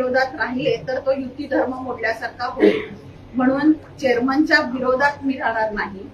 विरोधात राहिले तर तो युती धर्म मोडल्यासारखा होईल. म्हणून चेअरमनच्या विरोधात मी राहणार नाही.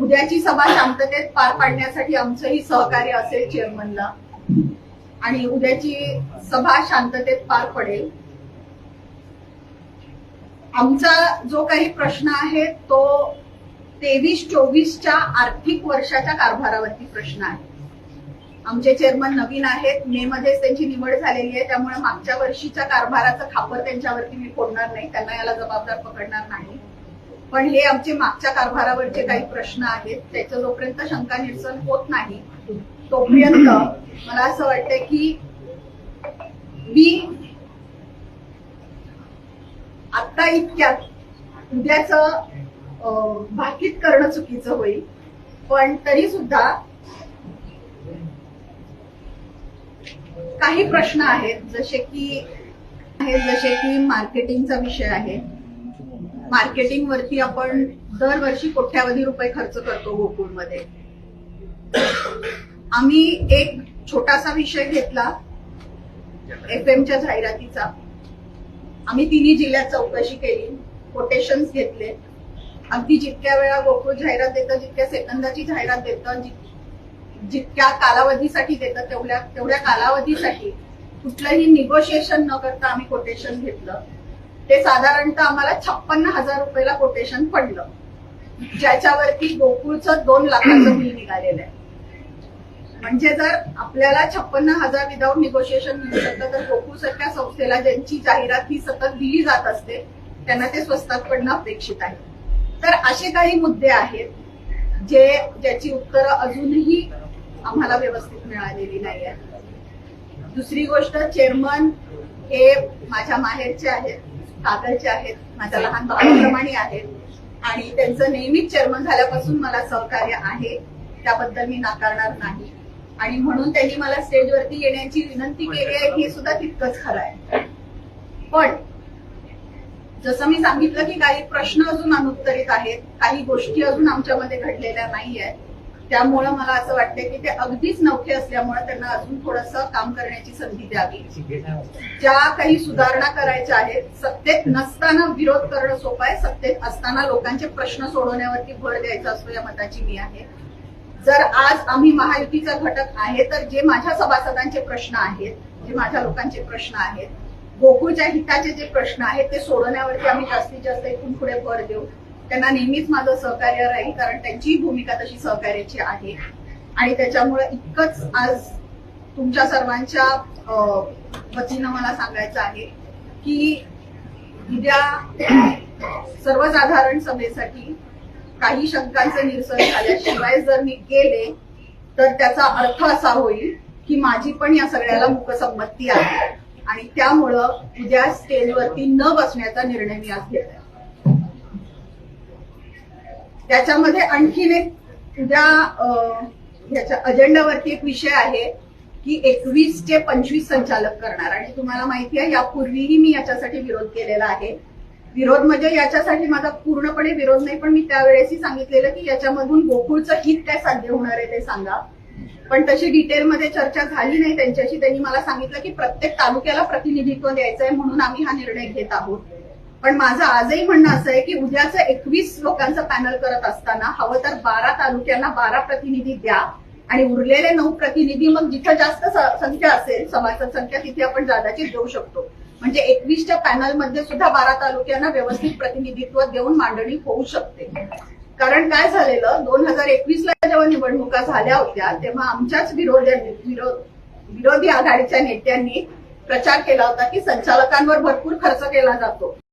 उद्याची सभा शांततेत पार पाडण्यासाठी आमचंही सहकार्य असेल चेअरमनला. आणि उद्याची सभा शांततेत पार पडेल. आमचा जो काही प्रश्न आहे तो तेवीस चोवीसच्या आर्थिक वर्षाच्या कारभारावरती प्रश्न आहे. आमचे चेअरमन नवीन आहेत. मे मध्येच त्यांची निवड झालेली आहे. त्यामुळे मागच्या वर्षीच्या कारभाराचं खापर त्यांच्यावरती मी फोडणार नाही. त्यांना याला जबाबदार पकडणार नाही. पण हे आमचे मागच्या कारभारावरचे काही प्रश्न आहेत. त्याचं जोपर्यंत शंका निरसन होत नाही तोपर्यंत मला असं वाटतंय की मी आता इतक्यात उद्याच भाकीत करणं चुकीचं होईल. पण तरी सुद्धा काही प्रश्न आहेत जसे की आहेत जसे की मार्केटिंगचा विषय आहे. मार्केटिंग वरती आपण दरवर्षी कोट्यावधी रुपये खर्च करतो गोकुळमध्ये. आम्ही एक छोटासा विषय घेतला एफ एमच्या जाहिरातीचा. आम्ही तिन्ही जिल्ह्यात चौकशी केली कोटेशन्स घेतले. अगदी जितक्या वेळा गोकुळ जाहिरात देतं जितक्या सेकंदाची जाहिरात देतं जितक्या कालावधीसाठी देतात तेवढ्या तेवढ्या कालावधीसाठी कुठलंही निगोशिएशन न करता आम्ही कोटेशन घेतलं. ते साधारणतः आम्हाला छप्पन्न हजार रुपयाला कोटेशन पडलं. ज्याच्यावरती गोकुळचं दोन लाखाचं बिल निघालेलं आहे. म्हणजे जर आपल्याला छप्पन्न हजार विदाऊट निगोशिएशन मिळू शकतं तर गोकुळ सारख्या संस्थेला ज्यांची जाहिरात ही सतत दिली जात असते त्यांना ते स्वस्तात पडणं अपेक्षित आहे. तर असे काही मुद्दे आहेत जे ज्याची उत्तरं अजूनही आम्हाला व्यवस्थित मिळालेली नाही आहे दुसरी गोष्ट चेअरमन हे माझ्या माहेरचे आहेत कागलचे आहेत माझ्या लहान भावाप्रमाणे आहेत. आणि त्यांचं नेहमीच चेअरमन झाल्यापासून मला सहकार्य आहे. त्याबद्दल मी नाकारणार नाही. आणि म्हणून त्यांनी मला स्टेजवरती येण्याची विनंती केली आहे हे सुद्धा तितकंच खरं आहे. पण जसं मी सांगितलं की काही प्रश्न अजून अनुत्तरित आहेत काही गोष्टी अजून आमच्यामध्ये घडलेल्या नाही आहेत त्यामुळं मला असं वाटतंय की ते अगदीच नवखे असल्यामुळे त्यांना अजून थोडंसं काम करण्याची संधी द्यावी. ज्या काही सुधारणा करायच्या आहेत सत्तेत नसताना विरोध करणं सोपं आहे सत्तेत असताना लोकांचे प्रश्न सोडवण्यावरती भर द्यायचा असतो या मताची मी आहे. जर आज आम्ही महायुतीचा घटक आहे तर जे माझ्या सभासदांचे प्रश्न आहेत जे माझ्या लोकांचे प्रश्न आहेत गोकुळच्या हिताचे जे प्रश्न आहेत ते सोडवण्यावरती आम्ही जास्तीत जास्त इथून पुढे भर देऊ. त्यांना नेहमीच माझं सहकार्य राहील कारण त्यांचीही भूमिका तशी सहकार्याची आहे. आणि त्याच्यामुळे इतकंच आज तुमच्या सर्वांच्या वतीनं मला सांगायचं आहे की उद्या सर्वसाधारण सभेसाठी काही शंकांचं निरसन झाल्याशिवाय जर मी गेले तर त्याचा अर्थ असा होईल की माझी पण या सगळ्याला मुकसंमती आहे. आणि त्यामुळं उद्या स्टेजवरती न बसण्याचा निर्णय मी आज घेतला त्याच्यामध्ये आणखीन एक उद्या ह्याच्या अजेंडावरती एक विषय आहे की एकवीस ते पंचवीस संचालक करणार. आणि तुम्हाला माहिती आहे यापूर्वीही मी याच्यासाठी विरोध केलेला आहे. विरोध म्हणजे याच्यासाठी माझा पूर्णपणे विरोध नाही पण मी त्यावेळेसही सांगितलेलं की याच्यामधून गोकुळचं हित काय साध्य होणार आहे ते सांगा. पण तशी डिटेलमध्ये चर्चा झाली नाही त्यांच्याशी त्यांनी मला सांगितलं की प्रत्येक तालुक्याला प्रतिनिधित्व द्यायचं आहे म्हणून आम्ही हा निर्णय घेत आहोत. पण माझं आजही म्हणणं असं आहे की उद्याचं एकवीस लोकांचं पॅनल करत असताना हवं तर बारा तालुक्यांना बारा प्रतिनिधी द्या. आणि उरलेले नऊ प्रतिनिधी मग जिथं जास्त संख्या असेल सभासद संख्या तिथे आपण जादाची देऊ शकतो. म्हणजे एकवीसच्या पॅनलमध्ये सुद्धा बारा तालुक्यांना व्यवस्थित प्रतिनिधित्व देऊन मांडणी होऊ शकते. कारण काय झालेलं दोन हजार एकवीसला जेव्हा निवडणुका झाल्या होत्या तेव्हा आमच्याच विरोधी विरोध विरोधी आघाडीच्या नेत्यांनी प्रचार केला होता की संचालकांवर भरपूर खर्च केला जातो.